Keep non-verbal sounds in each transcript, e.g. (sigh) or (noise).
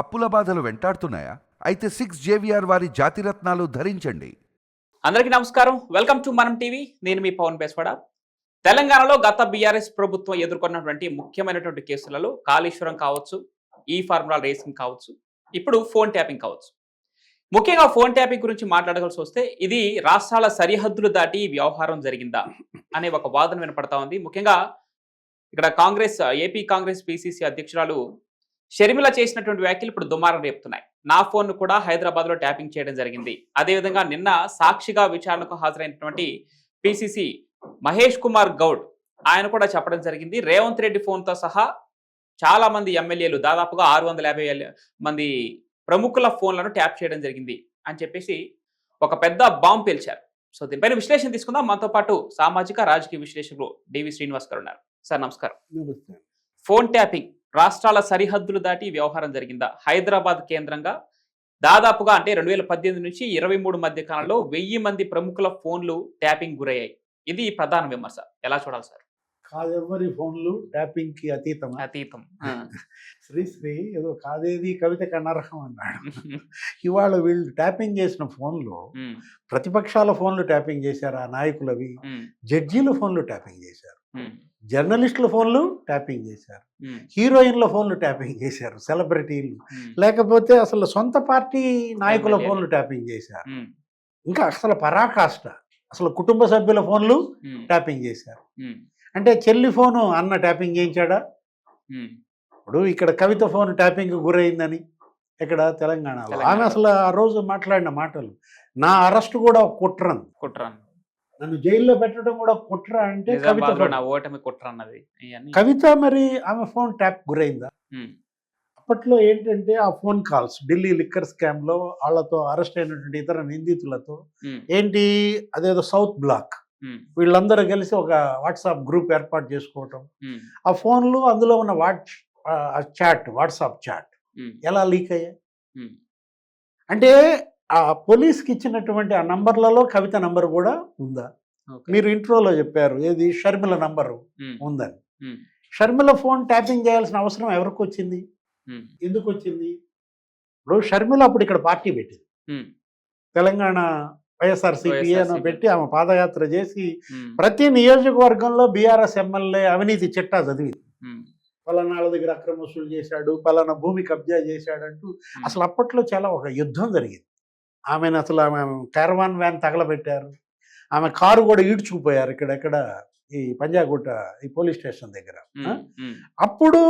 అప్పుల బాధలు వెంటాడుతున్నాయా? అయితే సిక్స్ జేవిఆర్ వారి జాతిరత్నాలు ధరించండి. అందరికీ నమస్కారం. Welcome to Manam TV. నేను మీ పవన్ బేస్వాడ. తెలంగాణలో గత బీఆర్ఎస్ ప్రభుత్వం ఎదుర్కొన్నటువంటి ముఖ్యమైనటువంటి కేసులలో కాళేశ్వరం కావచ్చు ఈ ఫార్ములా రేసింగ్ కావచ్చు ఇప్పుడు ఫోన్ ట్యాపింగ్ కావచ్చు. ముఖ్యంగా ఫోన్ ట్యాపింగ్ గురించి మాట్లాడవలసి వస్తే ఇది రాష్ట్రాల సరిహద్దులు దాటి వ్యవహారం జరిగిందా అనే ఒక వాదన వినపడతా ఉంది. ముఖ్యంగా ఇక్కడ కాంగ్రెస్ ఏపీ కాంగ్రెస్ పిసిసి అధ్యక్షురాలు షర్మిల చేసినటువంటి వ్యాఖ్యలు ఇప్పుడు దుమారం రేపుతున్నాయి. నా ఫోన్ కూడా హైదరాబాద్లో ట్యాపింగ్ చేయడం జరిగింది. అదేవిధంగా నిన్న సాక్షిగా విచారణకు హాజరైనటువంటి పిసిసి మహేష్ కుమార్ గౌడ్ ఆయన కూడా చెప్పడం జరిగింది. రేవంత్ రెడ్డి ఫోన్తో సహా చాలా మంది ఎమ్మెల్యేలు దాదాపుగా ఆరు వందల యాభై మంది ప్రముఖుల ఫోన్లను ట్యాప్ చేయడం జరిగింది అని చెప్పేసి ఒక పెద్ద బాంబు పేల్చారు. సో దీనిపైన విశ్లేషణ తీసుకుందాం. మనతో పాటు సామాజిక రాజకీయ విశ్లేషకులు డివి శ్రీనివాస్ గారు ఉన్నారు. సార్ నమస్కారం. ఫోన్ ట్యాపింగ్ రాష్ట్రాల సరిహద్దులు దాటి వ్యవహారం జరిగిందా? హైదరాబాద్ కేంద్రంగా దాదాపుగా అంటే రెండు వేల పద్దెనిమిది నుంచి ఇరవై మూడు మధ్య కాలంలో వెయ్యి మంది ప్రముఖుల ఫోన్లు ట్యాపింగ్ గురయ్యాయి. ఇది ప్రధాన విమర్శ. ఎలా చూడాలి సార్? కాదెవ్వరి ఫోన్లు ట్యాపింగ్కి అతీతం. అతీతం శ్రీశ్రీ ఏదో కాదేది కవితకి అనర్హం అన్నాడు. (laughs) ఇవాళ వీళ్ళు ట్యాపింగ్ చేసిన ఫోన్లు ప్రతిపక్షాల ఫోన్లు ట్యాపింగ్ చేశారు ఆ నాయకులవి. జడ్జీల ఫోన్లు ట్యాపింగ్ చేశారు. జర్నలిస్టుల ఫోన్లు ట్యాపింగ్ చేశారు. హీరోయిన్ల ఫోన్లు ట్యాపింగ్ చేశారు సెలబ్రిటీలు. లేకపోతే అసలు సొంత పార్టీ నాయకుల. ఫోన్లు ట్యాపింగ్ చేశారు. ఇంకా అసలు పరాకాష్ట అసలు కుటుంబ సభ్యుల ఫోన్లు ట్యాపింగ్ చేశారు. అంటే చెల్లి ఫోను అన్న ట్యాపింగ్ చేయించాడా? ఇప్పుడు ఇక్కడ కవిత ఫోన్ ట్యాపింగ్ గురైందని ఇక్కడ తెలంగాణలో. ఆమె అసలు ఆ రోజు మాట్లాడిన మాటలు నా అరెస్ట్ కూడా ఒక కుట్ర అంది. కుట్రన్. నన్ను జైల్లో పెట్టడం కూడా కుట్ర అంటే కవిత. నా ఓటమి కుట్ర అన్నది. కవిత మరి ఆమె ఫోన్ ట్యాప్ గురైందా? అప్పట్లో ఏంటంటే ఆ ఫోన్ కాల్స్ ఢిల్లీ లిక్కర్ స్కామ్లో వాళ్ళతో అరెస్ట్ అయినటువంటి ఇతర నిందితులతో ఏంటి? అదేదో సౌత్ బ్లాక్. వీళ్ళందరూ కలిసి ఒక వాట్సాప్ గ్రూప్ ఏర్పాటు చేసుకోవటం. ఆ ఫోన్లు అందులో ఉన్న వాట్ చాట్ వాట్సాప్ చాట్ ఎలా లీక్ అయ్యాయి? అంటే ఆ పోలీస్కి ఇచ్చినటువంటి ఆ నంబర్లలో కవిత నంబర్ కూడా ఉందా. మీరు ఇంట్రోలో చెప్పారు. ఏది? షర్మిల నంబరు ఉందని. షర్మిల ఫోన్ ట్యాపింగ్ చేయాల్సిన అవసరం ఎవరికి వచ్చింది ఎందుకు వచ్చింది ఇప్పుడు షర్మిల అప్పుడు ఇక్కడ పార్టీ పెట్టింది. తెలంగాణ వైఎస్ఆర్సీపీ అని వైఎస్ఆర్సీపీ. పెట్టి ఆమె పాదయాత్ర చేసి ప్రతి నియోజకవర్గంలో బీఆర్ఎస్ ఎమ్మెల్యే అవినీతి చిట్టా చదివింది. పలానాళ్ళ దగ్గర అక్రమ వసూలు చేశాడు పలానా భూమి కబ్జా చేశాడంటూ అసలు అప్పట్లో చాలా ఒక యుద్ధం జరిగింది. ఆమెను అసలు ఆమె క్యారవాన్ వ్యాన్ తగలబెట్టారు. ఆమె కారు కూడా ఈడ్చుకుపోయారు ఇక్కడెక్కడ ఈ పంజాగుట్ట ఈ పోలీస్ స్టేషన్ దగ్గర. అప్పుడు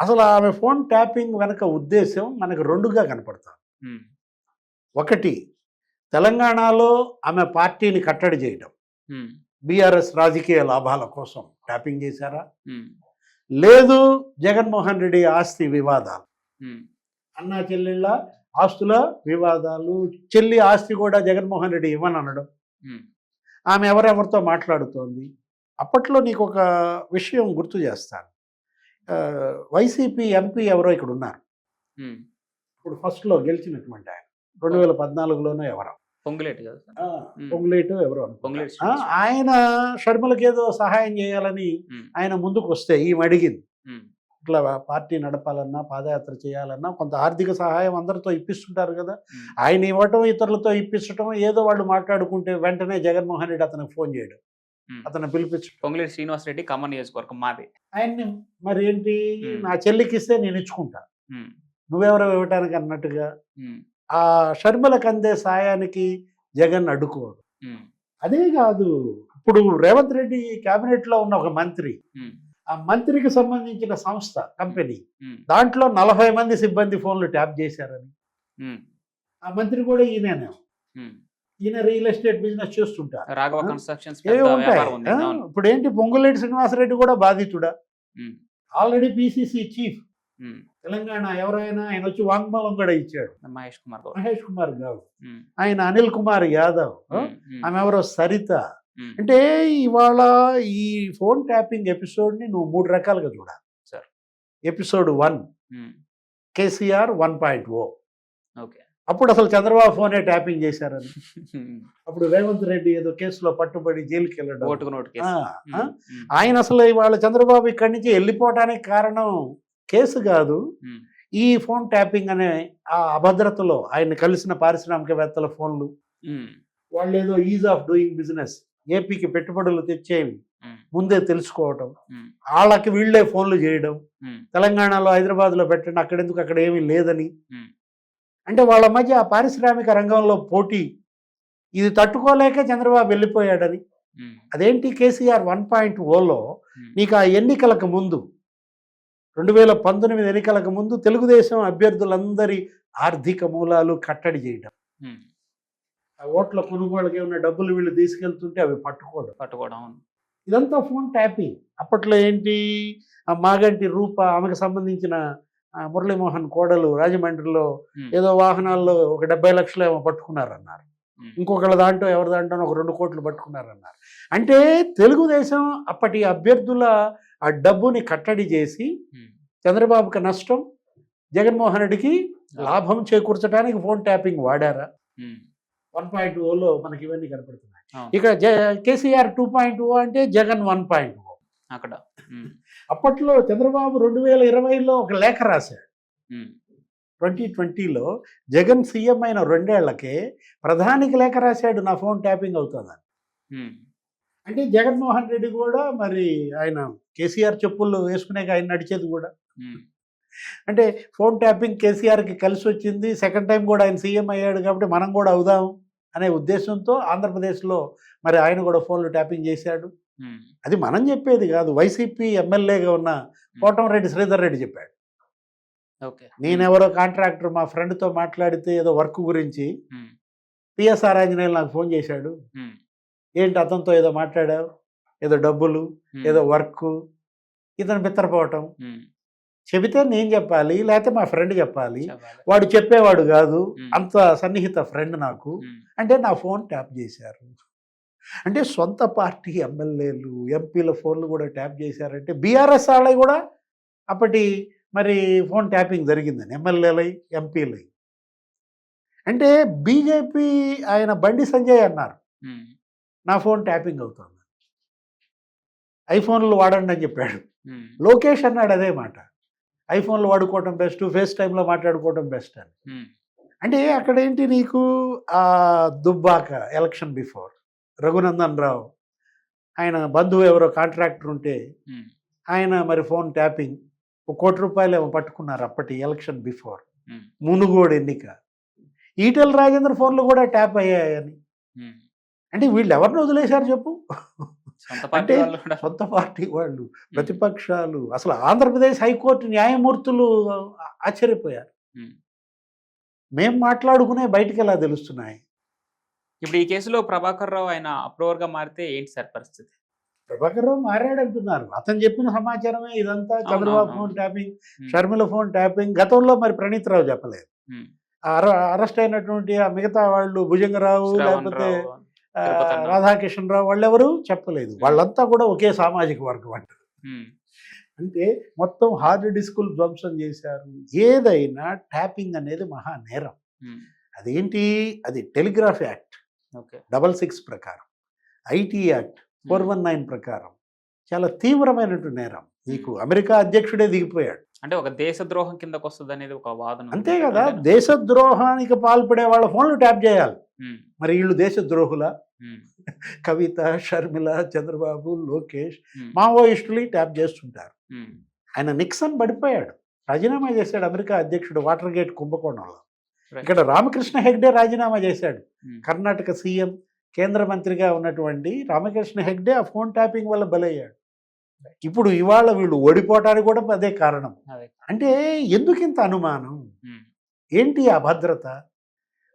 అసలు ఆమె ఫోన్ ట్యాపింగ్ వెనక ఉద్దేశం మనకు రెండుగా కనపడుతుంది ఉమ్, ఒకటి తెలంగాణలో ఆమె పార్టీని కట్టడి చేయడం బీఆర్ఎస్ రాజకీయ లాభాల కోసం ట్యాపింగ్ చేశారా? లేదు జగన్మోహన్ రెడ్డి ఆస్తి వివాదాలు. అన్నా చెల్లెళ్ళ ఆస్తుల వివాదాలు చెల్లి ఆస్తి కూడా జగన్మోహన్ రెడ్డి ఇవ్వని అనడం ఆమె ఎవరెవరితో మాట్లాడుతోంది? అప్పట్లో నీకు ఒక విషయం గుర్తు చేస్తాను. వైసీపీ ఎంపీ ఎవరో ఇక్కడ ఉన్నారు. ఇప్పుడు ఫస్ట్లో గెలిచినటువంటి ఆయన. రెండు వేల పద్నాలుగులోనో ఎవరో. పొంగులేటి. పొంగులేటు ఎవరో. ఆయన షర్మిలకి ఏదో సహాయం చేయాలని ఆయన ముందుకు వస్తే ఈమె అడిగింది. ఇట్లా పార్టీ నడపాలన్నా పాదయాత్ర చేయాలన్నా కొంత ఆర్థిక సహాయం అందరితో ఇప్పిస్తుంటారు కదా. ఆయన ఇవ్వటం ఇతరులతో ఇప్పించటం ఏదో వాళ్ళు మాట్లాడుకుంటే వెంటనే జగన్మోహన్ రెడ్డి అతనికి ఫోన్ చేయడం. అతను పిలిపించడం. పొంగులేటి శ్రీనివాస్ రెడ్డి ఖమ్మం నియోజకవర్గం మాది. ఆయన్ని మరి ఏంటి. నా చెల్లికి ఇస్తే నేను ఇచ్చుకుంటా. నువ్వెవరో ఇవ్వటానికి అన్నట్టుగా ఆ షర్మిలకు అందే సాయానికి జగన్ అడ్డుకోవడం ఉమ్, అదే కాదు ఇప్పుడు రేవంత్ రెడ్డి కేబినెట్లో ఉన్న ఒక మంత్రి ఆ మంత్రికి సంబంధించిన సంస్థ కంపెనీ దాంట్లో నలభై మంది సిబ్బంది ఫోన్లు ట్యాప్ చేశారని. ఆ మంత్రి కూడా ఈయననే. ఈయన రియల్ ఎస్టేట్ బిజినెస్ చేస్తుంటారు. ఇప్పుడు ఏంటి పొంగులేటి శ్రీనివాసరెడ్డి కూడా బాధితుడా? Already PCC chief. తెలంగాణ ఎవరైనా ఆయన వచ్చి వాంగ్మూలం కూడా ఇచ్చాడు. మహేష్ కుమార్ మహేష్ కుమార్ గౌడ్. ఉమ్, ఆయన అనిల్ కుమార్ యాదవ్. ఆమె ఎవరో సరిత. అంటే ఇవాళ ఈ ఫోన్ ట్యాపింగ్ ఎపిసోడ్ని నువ్వు మూడు రకాలుగా చూడాలి. సరే. Episode one KCR one point O. Okay. అప్పుడు అసలు చంద్రబాబు ఫోనే ట్యాపింగ్ చేశారని అప్పుడు రేవంత్ రెడ్డి ఏదో కేసులో పట్టుబడి జైలుకి వెళ్ళడం. ఆయన అసలు ఇవాళ చంద్రబాబు ఇక్కడి నుంచి వెళ్ళిపోవటానికి కారణం కేసు కాదు. ఈ ఫోన్ ట్యాపింగ్ అనే ఆ అభద్రతలో ఆయన కలిసిన పారిశ్రామికవేత్తల ఫోన్లు. వాళ్ళు ఏదో ఈజ్ ఆఫ్ డూయింగ్ బిజినెస్. ఏపీకి పెట్టుబడులు తెచ్చేవి ముందే తెలుసుకోవటం. వాళ్ళకి వీళ్ళే ఫోన్లు చేయడం. తెలంగాణలో హైదరాబాద్లో పెట్టండి అక్కడెందుకు అక్కడ ఏమీ లేదని. అంటే వాళ్ళ మధ్య ఆ పారిశ్రామిక రంగంలో పోటీ. ఇది తట్టుకోలేక చంద్రబాబు వెళ్ళిపోయాడని. అదేంటి కేసీఆర్ వన్ పాయింట్ ఓలో? నీకు ఆ ఎన్నికలకు ముందు రెండు వేల పంతొమ్మిది ఎన్నికలకు ముందు తెలుగుదేశం అభ్యర్థులందరి ఆర్థిక మూలాలు కట్టడి చేయడం. ఆ ఓట్ల కొనుగోలుకి ఉన్న డబ్బులు వీళ్ళు తీసుకెళ్తుంటే అవి పట్టుకోవడం. పట్టుకోవడం ఇదంతా ఫోన్ ట్యాపింగ్. అప్పట్లో ఏంటి? ఆ మాగంటి రూప ఆమెకు సంబంధించిన మురళీమోహన్ కోడలు రాజమండ్రిలో ఏదో వాహనాల్లో ఒక డెబ్బై లక్షలు ఏమో పట్టుకున్నారన్నారు. ఇంకొకళ్ళ దాంట్లో ఎవరి దాంట్లో ఒక రెండు కోట్లు పట్టుకున్నారన్నారు. అంటే తెలుగుదేశం అప్పటి అభ్యర్థుల ఆ డబ్బుని కట్టడి చేసి చంద్రబాబుకి నష్టం జగన్మోహన్ రెడ్డికి లాభం చేకూర్చడానికి ఫోన్ ట్యాపింగ్ వాడారా? వన్ పాయింట్ ఓలో మనకి ఇవన్నీ కనపడుతున్నాయి. అవును. ఇక జ కేసీఆర్ టూ పాయింట్ ఓ అంటే జగన్ వన్ పాయింట్ ఓ అక్కడ. అప్పట్లో చంద్రబాబు రెండు వేల ఇరవైలో ఒక లేఖ రాశాడు. ట్వంటీ ట్వంటీలో జగన్ సీఎం అయిన రెండేళ్ళకే ప్రధానికి లేఖ రాశాడు నా ఫోన్ ట్యాపింగ్ అవుతుందని. అంటే జగన్మోహన్ రెడ్డి కూడా మరి ఆయన కేసీఆర్ చెప్పులు వేసుకునే ఆయన నడిచేది కూడా. అంటే ఫోన్ ట్యాపింగ్ కేసీఆర్కి కలిసి వచ్చింది సెకండ్ టైం కూడా ఆయన సీఎం అయ్యాడు కాబట్టి మనం కూడా అవుదాం. అనే ఉద్దేశంతో ఆంధ్రప్రదేశ్లో మరి ఆయన కూడా ఫోన్లు ట్యాపింగ్ చేశాడు. అది మనం చెప్పేది కాదు. వైసీపీ ఎమ్మెల్యేగా ఉన్న కోటంరెడ్డి శ్రీధర్ రెడ్డి చెప్పాడు. నేనెవరో కాంట్రాక్టర్ మా ఫ్రెండ్తో మాట్లాడితే ఏదో వర్క్ గురించి పిఎస్ఆర్ ఆంజనేయులు నాకు ఫోన్ చేశాడు. ఏంటి అతనితో ఏదో మాట్లాడావు? ఏదో డబ్బులు? ఏదో వర్క్? ఇతను బిత్తరపోవటం? చెబితే నేను చెప్పాలి లేకపోతే మా ఫ్రెండ్ చెప్పాలి. వాడు చెప్పేవాడు కాదు. అంత సన్నిహిత ఫ్రెండ్ నాకు. అంటే నా ఫోన్ ట్యాప్ చేశారు. అంటే సొంత పార్టీ ఎమ్మెల్యేలు ఎంపీల ఫోన్లు కూడా ట్యాప్ చేశారంటే బీఆర్ఎస్ వాళ్ళవి కూడా అప్పటి మరి ఫోన్ ట్యాపింగ్ జరిగిందని ఎమ్మెల్యేలై ఎంపీలై. అంటే బీజేపీ ఆయన బండి సంజయ్ అన్నారు. నా ఫోన్ ట్యాపింగ్ అవుతుంది. ఐఫోన్లు వాడండి అని చెప్పాడు. లోకేష్ అన్నాడు అదే మాట. ఐఫోన్లు వాడుకోవటం బెస్ట్ ఫేస్ టైంలో మాట్లాడుకోవటం బెస్ట్ అని. అంటే అక్కడ ఏంటి నీకు? ఆ దుబ్బాక ఎలక్షన్ బిఫోర్. రఘునందన్ రావు ఆయన బంధువు ఎవరో కాంట్రాక్టర్ ఉంటే ఆయన మరి ఫోన్ ట్యాపింగ్ ఒక కోటి రూపాయలు ఏమో పట్టుకున్నారు అప్పటి ఎలక్షన్ బిఫోర్. మునుగోడు ఎన్నిక. ఈటెల రాజేంద్ర ఫోన్లు కూడా ట్యాప్ అయ్యాయని. అంటే వీళ్ళు ఎవరిని వదిలేశారు చెప్పు? అంటే సొంత పార్టీ వాళ్ళు ప్రతిపక్షాలు. అసలు ఆంధ్రప్రదేశ్ హైకోర్టు న్యాయమూర్తులు ఆశ్చర్యపోయారు. మేం మాట్లాడుకునే బయటికి ఎలా తెలుస్తున్నాయి? ఇప్పుడు ఈ కేసులో ప్రభాకర్ రావు ఆయన అప్రూవర్గా మారితే ఏంటి సార్ పరిస్థితి? ప్రభాకర్ రావు మారాడంటున్నారు అతను చెప్పిన సమాచారమే ఇదంతా. Chandrababu. Phone tapping Sharmila phone tapping. గతంలో మరి ప్రణీత్ రావు చెప్పలేదు. అరెస్ట్ అయినటువంటి ఆ మిగతా వాళ్ళు భుజంగరావు లేకపోతే రావు, ఆ, తిరుపతి అన్న. రాధాకిషన్ రావు వాళ్ళెవరు చెప్పలేదు. వాళ్ళంతా కూడా ఒకే సామాజిక వర్గం అంట. ఉమ్, అంటే మొత్తం హార్డ్ డిస్కులు ధ్వంసం చేశారు. ఏదైనా ట్యాపింగ్ అనేది మహా నేరం. ఉమ్, అదేంటి? అది టెలిగ్రాఫ్ యాక్ట్. డబల్ సిక్స్ ప్రకారం. IT act four one nine ప్రకారం. చాలా తీవ్రమైనటువంటి నేరం. నీకు అమెరికా అధ్యక్షుడే దిగిపోయాడు. అంటే ఒక దేశ ద్రోహం కిందకు వస్తుంది అనేది ఒక వాదన అంతే కదా దేశద్రోహానికి పాల్పడే వాళ్ళ ఫోన్లు ట్యాప్ చేయాలి. మరి వీళ్ళు దేశద్రోహుల? కవిత షర్మిల చంద్రబాబు లోకేష్ మావోయిస్టులు ట్యాప్ చేస్తుంటారు. ఆయన నిక్సన్ పడిపోయాడు. రాజీనామా చేశాడు అమెరికా అధ్యక్షుడు వాటర్ గేట్ కుంభకోణంలో. ఇక్కడ రామకృష్ణ హెగ్డే రాజీనామా చేశాడు. కర్ణాటక సీఎం కేంద్ర మంత్రిగా ఉన్నటువంటి రామకృష్ణ హెగ్డే ఆ ఫోన్ ట్యాపింగ్ వల్ల బలయ్యాడు. ఇప్పుడు ఇవాళ వీళ్ళు ఓడిపోవటానికి కూడా అదే కారణం. అంటే ఎందుకు ఇంత అనుమానం ఏంటి అభద్రత?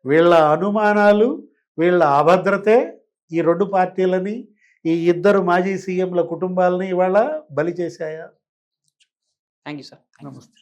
వీళ్ళ అనుమానాలు వీళ్ళ అభద్రతే ఈ రెండు పార్టీలని ఈ ఇద్దరు మాజీ సీఎంల కుటుంబాలని ఇవాళ బలి చేశాయా? Thank you sir. నమస్తే.